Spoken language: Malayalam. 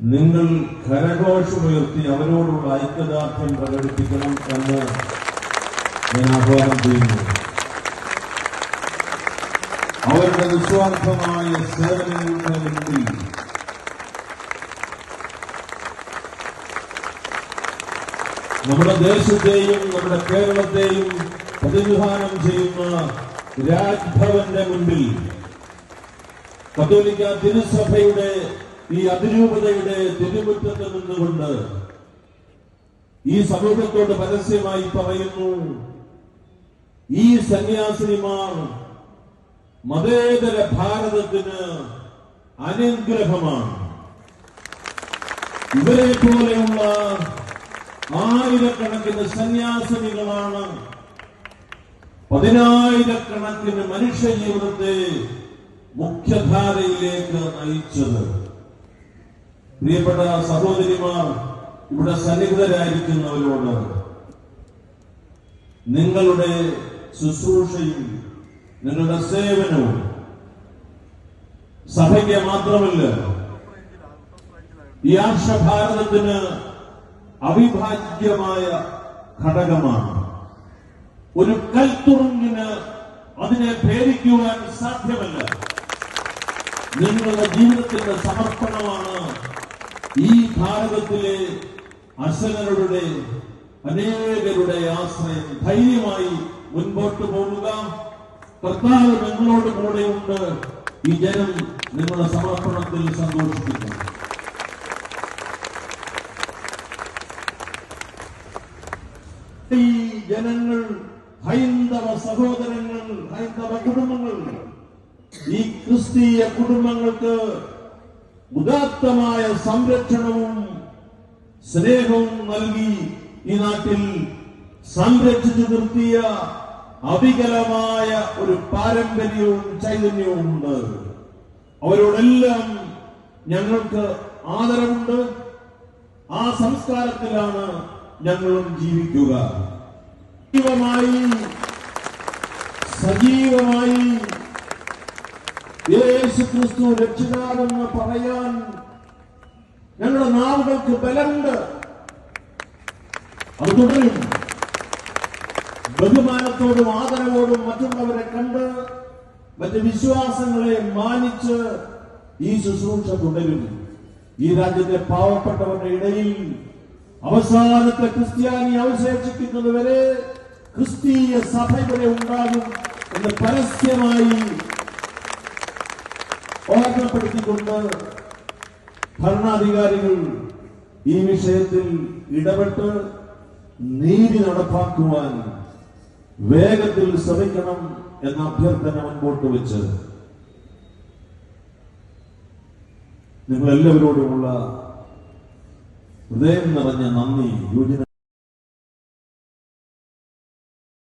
നിങ്ങൾ കരഘോഷമുയർത്തി അവരോടുള്ള ഐക്യദാർഢ്യം പ്രകടിപ്പിക്കണം എന്ന് ഞാൻ ആഹ്വാനം ചെയ്യുന്നു. അവരുടെ നിസ്വാർത്ഥമായ സേവനങ്ങളുടെ നമ്മുടെ ദേശത്തെയും നമ്മുടെ കേരളത്തെയും പ്രതിനിധാനം ചെയ്യുന്ന രാജ്ഭവന്റെ മുൻപിൽ കത്തോലിക്ക തിരുസഭയുടെ ഈ അതിരൂപതയുടെ തിരുമുറ്റത്ത് നിന്നുകൊണ്ട് ഈ സമൂഹത്തോട് പരസ്യമായി പറയുന്നു ഈ സന്യാസിനിമാർ മതേതര ഭാരതത്തിന് അനുഗ്രഹമാണ്. ഇവരെ പോലെയുള്ള ആയിരക്കണക്കിന് സന്യാസിനികളാണ് പതിനായിരക്കണക്കിന് മനുഷ്യ ജീവിതത്തെ മുഖ്യധാരയിലേക്ക് നയിച്ചത്. പ്രിയപ്പെട്ട സഹോദരിമാർ ഇവിടെ സന്നിഹിതരായിരിക്കുന്നവരോട് നിങ്ങളുടെ ശുശ്രൂഷയും നിങ്ങളുടെ സേവനവും സഭയ്ക്ക് മാത്രമല്ല ഈ ആർഷഭാരതത്തിന് അവിഭാജ്യമായ ഘടകമാണ്. ഒരു കൽത്തുറുങ്ങിന് അതിനെ ഭേദിക്കുവാൻ സാധ്യമല്ല. നിങ്ങളുടെ ജീവിതത്തിന്റെ സമർപ്പണമാണ് ഈ ഭാരതത്തിലെ അർശനരുടെ അനേകരുടെ ആശ്രയം ധൈര്യമായി മുൻപോട്ട് പോകുക കർത്താവ് നിങ്ങളോട് കൂടെയുണ്ട്. ഈ ജനം നിങ്ങളുടെ സമർപ്പണത്തിൽ സന്തോഷിക്കുന്നു ഈ ജനങ്ങൾ ഹൈന്ദവ സഹോദരങ്ങൾ ഹൈന്ദവ കുടുംബങ്ങൾ ഈ ക്രിസ്തീയ കുടുംബങ്ങൾക്ക് ഉദാത്തമായ സംരക്ഷണവും സ്നേഹവും നൽകി ഈ നാട്ടിൽ സംരക്ഷിച്ചു നിർത്തിയ അവികലമായ ഒരു പാരമ്പര്യവും ചൈതന്യവും ഉണ്ട് അവരോടെല്ലാം ഞങ്ങൾക്ക് ആദരവുണ്ട്. ആ സംസ്കാരത്തിലാണ് ഞങ്ങളും ജീവിക്കുക. സജീവമായി സജീവമായി യേശു ക്രിസ്തു രക്ഷിതാവെന്ന് പറയാൻ ഞങ്ങളുടെ നാവുകൾക്ക് ബലമുണ്ട്. അത് തുടരും. ബഹുമാനത്തോടും ആദരവോടും മറ്റുള്ളവരെ കണ്ട് മറ്റ് വിശ്വാസങ്ങളെ മാനിച്ച് ഈ ശുശ്രൂഷ തുടരും. ഈ രാജ്യത്തെ പാവപ്പെട്ടവരുടെ ഇടയിൽ അവസാനത്തെ ക്രിസ്ത്യാനി അവശേഷിക്കുന്നത് വരെ ക്രിസ്തീയ സഭ ഇവിടെ ഉണ്ടാകും എന്ന് പരസ്യമായി ഓർമ്മപ്പെടുത്തിക്കൊണ്ട് ഭരണാധികാരികൾ ഈ വിഷയത്തിൽ ഇടപെട്ട് നീതി നടപ്പാക്കുവാൻ വേഗത്തിൽ ശ്രമിക്കണം എന്ന അഭ്യർത്ഥന മുൻപോട്ട് വെച്ച് നിങ്ങളെല്ലാവരോടുമുള്ള ഹൃദയം നിറഞ്ഞ നന്ദി. യോജന